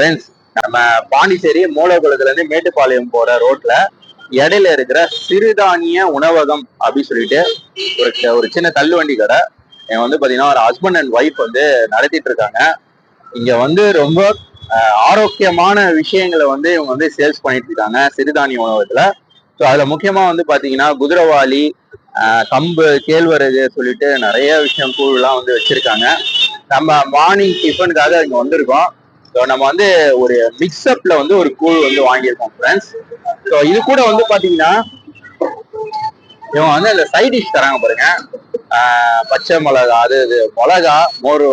Friends நம்ம பாண்டிச்சேரி மூலகுளத்துல இருந்து மேட்டுப்பாளையம் போற ரோட்ல இடையில இருக்கிற சிறுதானிய உணவகம் அப்படின்னு சொல்லிட்டு ஒரு ஒரு சின்ன தள்ளுவண்டி கடை. இவங்க வந்து பாத்தீங்கன்னா ஒரு ஹஸ்பண்ட் அண்ட் ஒய்ஃப் வந்து நடத்திட்டு இருக்காங்க. இங்க வந்து ரொம்ப ஆரோக்கியமான விஷயங்களை வந்து இவங்க வந்து சேல்ஸ் பண்ணிட்டு இருக்காங்க சிறுதானிய உணவகத்துல. ஸோ அதுல முக்கியமா வந்து பாத்தீங்கன்னா குதிரவாளி கம்பு கேழ்வரகு சொல்லிட்டு நிறைய விஷயம் கூழ்லாம் வந்து வச்சிருக்காங்க. நம்ம மார்னிங் டிஃபனுக்காக இங்க வந்திருக்கோம். ஸோ நம்ம வந்து ஒரு மிக்ஸ்அப்ல வந்து ஒரு கூழ் வந்து வாங்கியிருக்கோம் ஃப்ரெண்ட்ஸ் ஸோ இது கூட வந்து பாத்தீங்கன்னா இவங்க வந்து இந்த சைட் டிஷ் தராங்க பாருங்க. பச்சை மிளகா அது இது மிளகா மோர்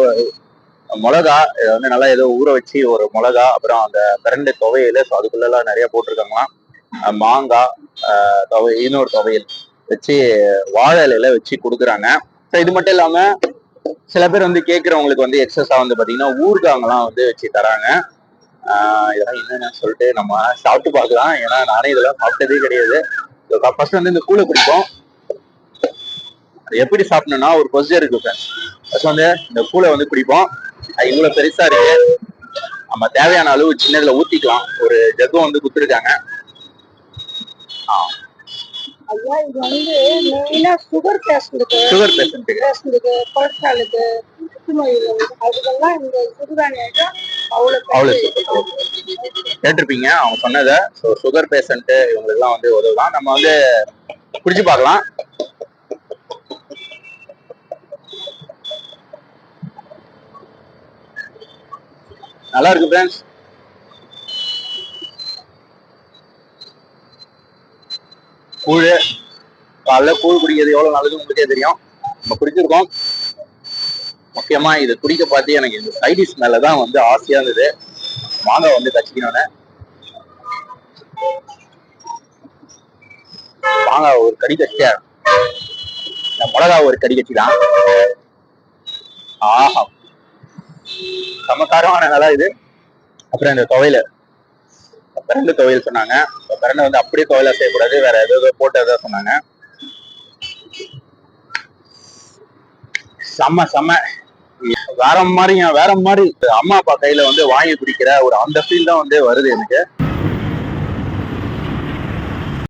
மிளகா இதை வந்து நல்லா ஏதோ ஊற வச்சு ஒரு மிளகா அப்புறம் அந்த பிரண்டு துவையல் ஸோ அதுக்குள்ளெல்லாம் நிறைய போட்டிருக்காங்களாம். மாங்காய் துவை இன்னொரு துவையல் வச்சு வாழை இலையில வச்சு கொடுக்குறாங்க. ஸோ இது மட்டும் இல்லாமல் சில பேர் வந்து கேட்குறவங்களுக்கு வந்து எக்ஸஸாக வந்து பாத்தீங்கன்னா ஊர்காங்கெல்லாம் வந்து வச்சு தராங்க. ஆஹ் இதெல்லாம் என்னன்னு சொல்லிட்டு நம்ம சாப்பிட்டு பார்க்கலாம். ஏன்னா நானே இதெல்லாம் சாப்பிட்டதே கிடையாது. ஃபர்ஸ்ட் வந்து இந்த கூழை குடிப்போம். அது எப்படி சாப்பிடணும்னா ஒரு ப்ரொசீஜர் இருக்கு ஃபர்ஸ்ட் வந்து இந்த கூழை வந்து குடிப்போம். அது இவ்வளவு பெருசாக இருக்கு. நம்ம தேவையான அளவு சின்னதுல ஊத்திக்கலாம். ஒரு ஜக்கம் வந்து குத்துருக்காங்க ஐயா இது வந்து மெயினா சுகர் பேஷண்ட்டுக்கு சுகர் பேஷண்ட்டுக்கு பேஷண்ட்டுக்கு கொலஸ்ட்ராலுக்கு புற்றுநோய்கள் அதுக்கெல்லாம் இந்த சிறுதானியம் அவ்வளோ அவ்வளவு கேட்டிருப்பீங்க அவங்க சொன்னதை. ஸோ சுகர் பேஷண்ட் இவங்களுக்குலாம் வந்து உதவலாம் நம்ம வந்து குடிச்சு பார்க்கலாம். நல்லா இருக்கு ஃப்ரெண்ட்ஸ் கூழ். காலைல கூழ் குடிக்கிறது எவ்வளவு நல்லது உங்களுக்கே தெரியும். நம்ம குடிச்சிருக்கோம். முக்கியமா இது குடிக்க பார்த்து எனக்கு இந்த சைடிஷ் மேல தான் வந்து ஆசையா இருந்தது. மாங்காய் வந்து கச்சிக்கணும்னு மாங்காய் ஒரு கடி கட்சியா இந்த மிளகா ஒரு கடி கச்சிதான் ஆஹா சமக்காரமான நல்லா இது. அப்புறம் இந்த துவையில. பிரண்டு துவையல் சொன்னாங்க. பிரண்டை வந்து அப்படியே துவையலா செய்யக்கூடாது வேற ஏதோ போட்டு ஏதோ சொன்னாங்க. செம்ம செம்ம வேற மாதிரிங்க வேற மாதிரி அம்மா அப்பா கையில வந்து வாங்கி பிடிக்கிற ஒரு அந்த ஃபீல் தான் வந்து வருது எனக்கு.